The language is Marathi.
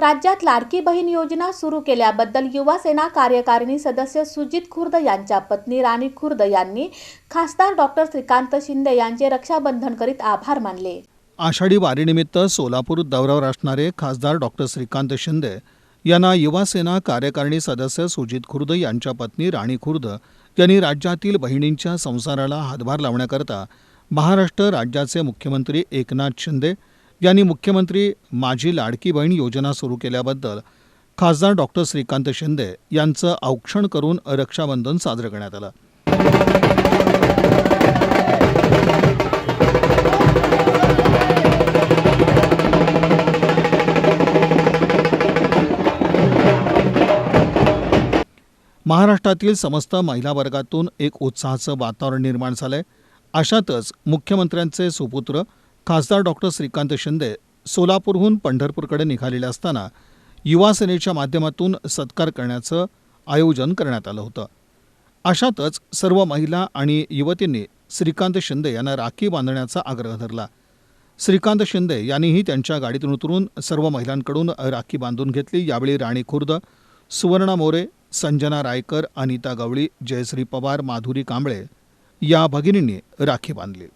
राज्यात लाडकी बहीण योजना सुरू केल्याबद्दल युवासेना कार्यकारिणी सदस्य सुजित खुर्द यांच्या पत्नी राणी खुर्द यांनी खासदार डॉक्टर श्रीकांत शिंदे यांचे रक्षाबंधन करीत आभार मानले. आषाढी वारीनिमित्त सोलापूर दौऱ्यावर असणारे खासदार डॉक्टर श्रीकांत शिंदे यांना युवासेना कार्यकारिणी सदस्य सुजित खुर्द यांच्या पत्नी राणी खुर्द यांनी राज्यातील बहिणींच्या संसाराला हातभार लावण्याकरता महाराष्ट्र राज्याचे मुख्यमंत्री एकनाथ शिंदे यांनी मुख्यमंत्री माझी लाडकी बहीण योजना सुरू केल्याबद्दल खासदार डॉक्टर श्रीकांत शिंदे यांचं औक्षण करून रक्षाबंधन साजरं करण्यात आलं. महाराष्ट्रातील समस्त महिला वर्गातून एक उत्साहाचं वातावरण निर्माण झालंय. अशातच मुख्यमंत्र्यांचे सुपुत्र खासदार डॉक्टर श्रीकांत शिंदे सोलापूरहून पंढरपूरकडे निघालेले असताना युवा सेनेच्या माध्यमातून सत्कार करण्याचं आयोजन करण्यात आलं होतं. अशातच सर्व महिला आणि युवतींनी श्रीकांत शिंदे यांना राखी बांधण्याचा आग्रह धरला. श्रीकांत शिंदे यांनीही त्यांच्या गाडीतून उतरून सर्व महिलांकडून राखी बांधून घेतली. यावेळी राणी खुर्द सुवर्णा मोरे संजना रायकर अनिता गवळी जयश्री पवार माधुरी कांबळे या भगिनींनी राखी बांधली.